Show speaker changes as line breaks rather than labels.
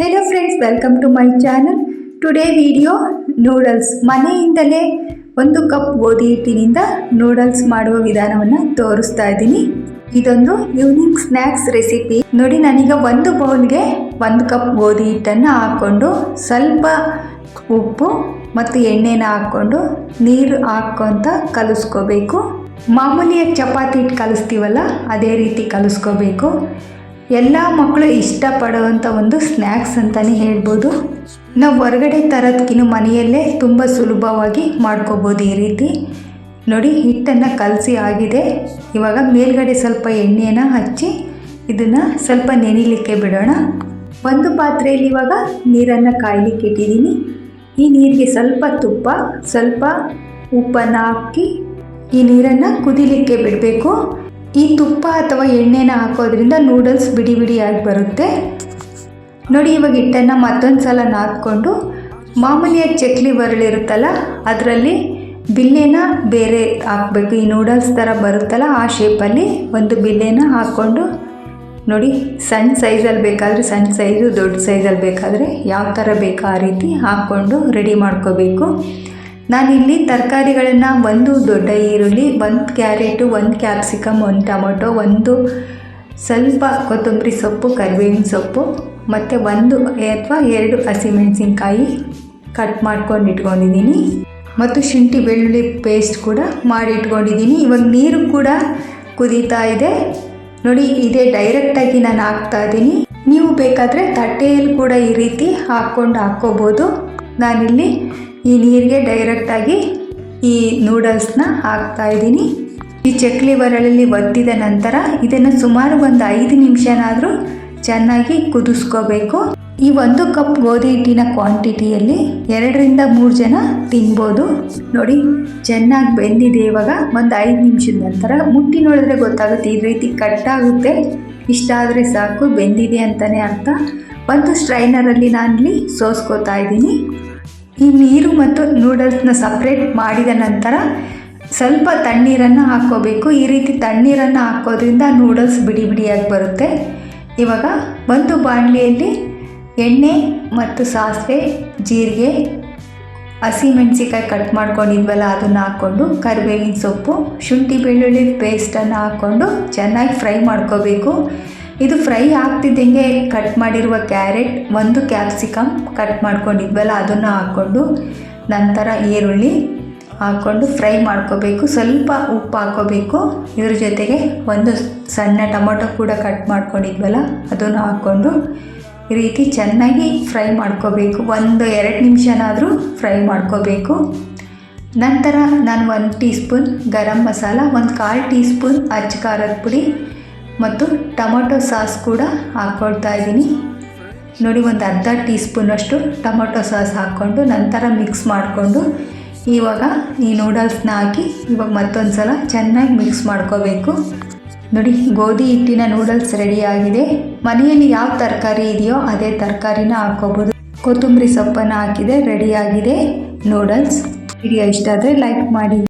Hello friends welcome to my channel today video noodles ಮನೆಯಿಂದಲೇ ಒಂದು cup ಗೋಧಿ ಹಿಟ್ಟಿನಿಂದ ನೂಡಲ್ಸ್ ಮಾಡುವ ವಿಧಾನವನ್ನು ತೋರಿಸ್ತಾ ಇದ್ದೀನಿ. ಇದೊಂದು ಯೂನಿಕ್ ಸ್ನ್ಯಾಕ್ಸ್ ರೆಸಿಪಿ ನೋಡಿ, ನಾನೀಗ ಒಂದು ಬೌಲ್ಗೆ ಒಂದು ಕಪ್ ಗೋಧಿ ಹಿಟ್ಟನ್ನು ಹಾಕ್ಕೊಂಡು ಸ್ವಲ್ಪ ಉಪ್ಪು ಮತ್ತು ಎಣ್ಣೆನ ಹಾಕ್ಕೊಂಡು ನೀರು ಹಾಕ್ಕೊಂತ ಕಲಿಸ್ಕೋಬೇಕು. ಮಾಮೂಲಿಯಾಗಿ ಚಪಾತಿ ಹಿಟ್ಟು ಕಲಿಸ್ತೀವಲ್ಲ, ಅದೇ ರೀತಿ ಕಲಿಸ್ಕೋಬೇಕು. ಎಲ್ಲ ಮಕ್ಕಳು ಇಷ್ಟಪಡುವಂಥ ಒಂದು ಸ್ನ್ಯಾಕ್ಸ್ ಅಂತಲೇ ಹೇಳ್ಬೋದು. ನಾವು ಹೊರಗಡೆ ತರೋದಕ್ಕಿಂತ ಮನೆಯಲ್ಲೇ ತುಂಬ ಸುಲಭವಾಗಿ ಮಾಡ್ಕೋಬೋದು ಈ ರೀತಿ. ನೋಡಿ, ಹಿಟ್ಟನ್ನು ಕಲಸಿ ಆಗಿದೆ. ಇವಾಗ ಮೇಲ್ಗಡೆ ಸ್ವಲ್ಪ ಎಣ್ಣೆಯನ್ನು ಹಚ್ಚಿ ಇದನ್ನು ಸ್ವಲ್ಪ ನೆನಿಲಿಕ್ಕೆ ಬಿಡೋಣ. ಒಂದು ಪಾತ್ರೆಯಲ್ಲಿ ಇವಾಗ ನೀರನ್ನು ಕಾಯಲಿಕ್ಕೆ ಇಟ್ಟಿದ್ದೀನಿ. ಈ ನೀರಿಗೆ ಸ್ವಲ್ಪ ತುಪ್ಪ, ಸ್ವಲ್ಪ ಉಪ್ಪನ್ನು ಹಾಕಿ ಈ ನೀರನ್ನು ಕುದಿಲಿಕ್ಕೆ ಬಿಡಬೇಕು. ಈ ತುಪ್ಪ ಅಥವಾ ಎಣ್ಣೆನ ಹಾಕೋದ್ರಿಂದ ನೂಡಲ್ಸ್ ಬಿಡಿ ಬಿಡಿಯಾಗಿ ಬರುತ್ತೆ. ನೋಡಿ, ಇವಾಗ ಹಿಟ್ಟನ್ನು ಮತ್ತೊಂದು ಸಲ ನಾದ್ಕೊಂಡು ಮಾಮೂಲಿಯಾಗಿ ಚಕ್ಲಿ ಬರಲಿರುತ್ತಲ್ಲ ಅದರಲ್ಲಿ ಬಿಲ್ಲೆನ ಬೇರೆ ಹಾಕಬೇಕು. ಈ ನೂಡಲ್ಸ್ ಥರ ಬರುತ್ತಲ್ಲ, ಆ ಶೇಪಲ್ಲಿ ಒಂದು ಬಿಲ್ಲೆನ ಹಾಕ್ಕೊಂಡು ನೋಡಿ ಸಣ್ಣ ಸೈಜಲ್ಲಿ ಬೇಕಾದರೆ ಸಣ್ಣ ಸೈಜು ದೊಡ್ಡ ಸೈಜಲ್ಲಿ ಬೇಕಾದರೆ ಯಾವ ಥರ ಬೇಕೋ ಆ ರೀತಿ ಹಾಕ್ಕೊಂಡು ರೆಡಿ ಮಾಡ್ಕೋಬೇಕು. ನಾನಿಲ್ಲಿ ತರಕಾರಿಗಳನ್ನು ಒಂದು ದೊಡ್ಡ ಈರುಳ್ಳಿ, ಒಂದು ಕ್ಯಾರೆಟು, ಒಂದು ಕ್ಯಾಪ್ಸಿಕಮ್ ಒಂದು ಟೊಮೊಟೊ, ಒಂದು ಸ್ವಲ್ಪ ಕೊತ್ತಂಬರಿ ಸೊಪ್ಪು, ಕರಿಬೇವಿನ ಸೊಪ್ಪು, ಮತ್ತು ಒಂದು ಅಥವಾ ಎರಡು ಹಸಿಮೆಣಸಿನ್ಕಾಯಿ ಕಟ್ ಮಾಡ್ಕೊಂಡು ಇಟ್ಕೊಂಡಿದ್ದೀನಿ. ಮತ್ತು ಶುಂಠಿ ಬೆಳ್ಳುಳ್ಳಿ ಪೇಸ್ಟ್ ಕೂಡ ಮಾಡಿ ಇಟ್ಕೊಂಡಿದ್ದೀನಿ. ಇವಾಗ ನೀರು ಕೂಡ ಕುದೀತಾ ಇದೆ. ನೋಡಿ, ಇದೇ ಡೈರೆಕ್ಟಾಗಿ ನಾನು ಹಾಕ್ತಾ ಇದ್ದೀನಿ. ನೀವು ಬೇಕಾದರೆ ತಟ್ಟೆಯಲ್ಲಿ ಕೂಡ ಈ ರೀತಿ ಹಾಕ್ಕೊಂಡು ಹಾಕ್ಕೋಬೋದು. ನಾನಿಲ್ಲಿ ಈ ನೀರಿಗೆ ಡೈರೆಕ್ಟಾಗಿ ಈ ನೂಡಲ್ಸ್ನ ಹಾಕ್ತಾ ಇದ್ದೀನಿ. ಈ ಚಕ್ಲಿ ಬರಳಲ್ಲಿ ಒತ್ತಿದ ನಂತರ ಇದನ್ನು ಸುಮಾರು ಒಂದು ಐದು ನಿಮಿಷನಾದರೂ ಚೆನ್ನಾಗಿ ಕುದಿಸ್ಕೋಬೇಕು. ಈ ಒಂದು ಕಪ್ ಗೋಧಿ ಹಿಟ್ಟಿನ ಕ್ವಾಂಟಿಟಿಯಲ್ಲಿ ಎರಡರಿಂದ ಮೂರು ಜನ ತಿನ್ಬೋದು. ನೋಡಿ, ಚೆನ್ನಾಗಿ ಬೆಂದಿದೆ ಇವಾಗ. ಒಂದು ಐದು ನಿಮಿಷದ ನಂತರ ಮುಟ್ಟಿ ನೋಡಿದ್ರೆ ಗೊತ್ತಾಗುತ್ತೆ ಈ ರೀತಿ ಕಟ್ಟಾಗುತ್ತೆ ಇಷ್ಟ ಆದರೆ ಸಾಕು, ಬೆಂದಿದೆ ಅಂತಲೇ ಅರ್ಥ. ಒಂದು ಸ್ಟ್ರೈನರಲ್ಲಿ ನಾನಿಲ್ಲಿ ಸೋಸ್ಕೋತಾ ಇದ್ದೀನಿ. ಈ ನೀರು ಮತ್ತು ನೂಡಲ್ಸ್ನ ಸಪ್ರೇಟ್ ಮಾಡಿದ ನಂತರ ಸ್ವಲ್ಪ ತಣ್ಣೀರನ್ನು ಹಾಕ್ಕೋಬೇಕು. ಈ ರೀತಿ ತಣ್ಣೀರನ್ನು ಹಾಕೋದ್ರಿಂದ ನೂಡಲ್ಸ್ ಬಿಡಿ ಬಿಡಿಯಾಗಿ ಬರುತ್ತೆ. ಇವಾಗ ಒಂದು ಬಾಣಲಿಯಲ್ಲಿ ಎಣ್ಣೆ ಮತ್ತು ಸಾಸಿವೆ, ಜೀರಿಗೆ ಹಸಿಮೆಣ್ಸಿಕಾಯಿ ಕಟ್ ಮಾಡ್ಕೊಂಡಿದ್ವಲ್ಲ, ಅದನ್ನು ಹಾಕ್ಕೊಂಡು ಕರಿಬೇವಿನ ಸೊಪ್ಪು, ಶುಂಠಿ ಬೆಳ್ಳುಳ್ಳಿ ಪೇಸ್ಟನ್ನು ಹಾಕ್ಕೊಂಡು ಚೆನ್ನಾಗಿ ಫ್ರೈ ಮಾಡ್ಕೋಬೇಕು. ಇದು ಫ್ರೈ ಆಗ್ತಿದ್ದಂಗೆ ಕಟ್ ಮಾಡಿರುವ ಕ್ಯಾರೆಟ್, ಒಂದು ಕ್ಯಾಪ್ಸಿಕಮ್ ಕಟ್ ಮಾಡ್ಕೊಂಡಿದ್ವಲ್ಲ, ಅದನ್ನು ಹಾಕ್ಕೊಂಡು ನಂತರ ಈರುಳ್ಳಿ ಹಾಕ್ಕೊಂಡು ಫ್ರೈ ಮಾಡ್ಕೋಬೇಕು. ಸ್ವಲ್ಪ ಉಪ್ಪು ಹಾಕ್ಕೋಬೇಕು. ಇದ್ರ ಜೊತೆಗೆ ಒಂದು ಸಣ್ಣ ಟೊಮೊಟೊ ಕೂಡ ಕಟ್ ಮಾಡ್ಕೊಂಡಿದ್ವಲ್ಲ, ಅದನ್ನು ಹಾಕ್ಕೊಂಡು ಈ ರೀತಿ ಚೆನ್ನಾಗಿ ಫ್ರೈ ಮಾಡ್ಕೋಬೇಕು. ಒಂದು ಎರಡು ನಿಮಿಷನಾದರೂ ಫ್ರೈ ಮಾಡ್ಕೋಬೇಕು. ನಂತರ ನಾನು ಒಂದು ಟೀ ಸ್ಪೂನ್ ಗರಂ ಮಸಾಲ, ಒಂದು ಕಾಲು ಟೀ ಸ್ಪೂನ್ ಅಚ್ಚ ಖಾರದ ಪುಡಿ ಮತ್ತು ಟೊಮೊಟೊ ಸಾಸ್ ಕೂಡ ಹಾಕ್ಕೊಳ್ತಾ ಇದ್ದೀನಿ. ನೋಡಿ, ಒಂದು ಅರ್ಧ ಟೀ ಸ್ಪೂನಷ್ಟು ಟೊಮೊಟೊ ಸಾಸ್ ಹಾಕ್ಕೊಂಡು ನಂತರ ಮಿಕ್ಸ್ ಮಾಡಿಕೊಂಡು ಇವಾಗ ಈ ನೂಡಲ್ಸ್ನ ಹಾಕಿ ಇವಾಗ ಮತ್ತೊಂದು ಸಲ ಚೆನ್ನಾಗಿ ಮಿಕ್ಸ್ ಮಾಡ್ಕೋಬೇಕು. ನೋಡಿ, ಗೋಧಿ ಹಿಟ್ಟಿನ ನೂಡಲ್ಸ್ ರೆಡಿಯಾಗಿದೆ ಮನೆಯಲ್ಲಿ ಯಾವ ತರಕಾರಿ ಇದೆಯೋ ಅದೇ ತರಕಾರಿನ ಹಾಕ್ಕೋಬೋದು. ಕೊತ್ತಂಬರಿ ಸೊಪ್ಪನ್ನು ಹಾಕಿದೆ ರೆಡಿಯಾಗಿದೆ ನೂಡಲ್ಸ್. ವಿಡಿಯೋ ಇಷ್ಟ ಆದರೆ ಲೈಕ್ ಮಾಡಿ.